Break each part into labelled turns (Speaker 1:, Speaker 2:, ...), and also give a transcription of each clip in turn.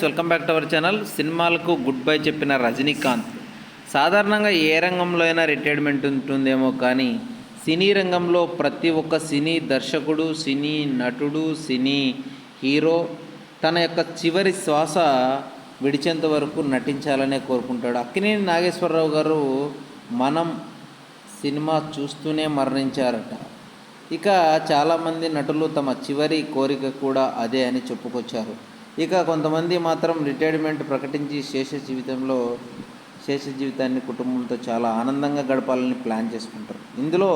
Speaker 1: Friends welcome back to our channel సినిమాలకు good bye చెప్పిన రజనీకాంత్. సాధారణంగా ఏ రంగంలో అయినా రిటైర్మెంట్ ఉంటుందేమో కానీ సినీ రంగంలో ప్రతి ఒక్క సినీ దర్శకుడు సినీ నటుడు సినీ హీరో తన యొక్క చివరి శ్వాస విడిచేంత వరకు నటించాలనే కోరుకుంటాడు. అక్కినేని నాగేశ్వరరావు గారు మనం సినిమా చూస్తూనే మరణించారట. ఇక చాలామంది నటులు తమ చివరి కోరిక కూడా అదే అని చెప్పుకొచ్చారు. ఇక కొంతమంది మాత్రం రిటైర్మెంట్ ప్రకటించి శేష జీవితంలో శేష జీవితాన్ని కుటుంబంతో చాలా ఆనందంగా గడపాలని ప్లాన్ చేసుకుంటారు. ఇందులో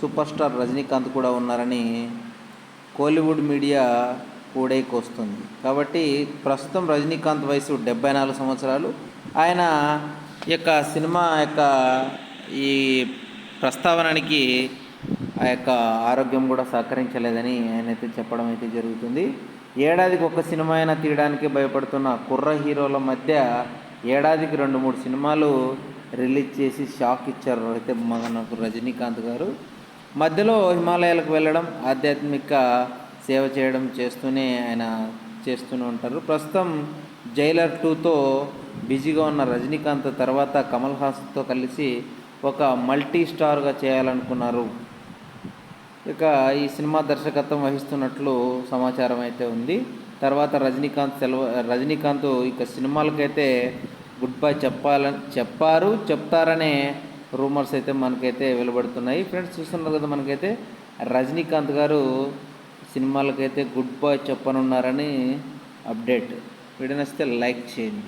Speaker 1: సూపర్ స్టార్ రజనీకాంత్ కూడా ఉన్నారని కోలీవుడ్ మీడియా కూడైకొస్తుంది కాబట్టి ప్రస్తుతం రజనీకాంత్ వయసు డెబ్బై నాలుగు సంవత్సరాలు. ఆయన యొక్క సినిమా యొక్క ఈ ప్రస్తావనకి ఆ యొక్క ఆరోగ్యం కూడా సహకరించలేదని ఆయన అయితే చెప్పడం అయితే జరుగుతుంది. ఏడాదికి ఒక సినిమా అయినా తీయడానికి భయపడుతున్న కుర్ర హీరోల మధ్య ఏడాదికి రెండు మూడు సినిమాలు రిలీజ్ చేసి షాక్ ఇచ్చారు అయితే మనకు రజనీకాంత్ గారు. మధ్యలో హిమాలయాలకు వెళ్ళడం ఆధ్యాత్మిక సేవ చేయడం చేస్తూనే ఆయన చేస్తూనే ఉంటారు. ప్రస్తుతం జైలర్ టూతో బిజీగా ఉన్న రజనీకాంత్ తర్వాత కమల్ హాసన్తో కలిసి ఒక మల్టీ స్టార్గా చేయాలనుకున్నారు. ఇక ఈ సినిమా దర్శకత్వం వహిస్తున్నట్లు సమాచారం అయితే ఉంది. తర్వాత రజనీకాంత్ సెలవు రజనీకాంత్ ఇక సినిమాలకైతే గుడ్ బై చెప్పాలని చెప్పారు చెప్తారనే రూమర్స్ అయితే మనకైతే వెలువడుతున్నాయి. ఫ్రెండ్స్ చూస్తున్నారు కదా మనకైతే రజనీకాంత్ గారు సినిమాలకైతే గుడ్ బై చెప్పనున్నారని అప్డేట్. వీడియో నచ్చితే లైక్ చేయండి.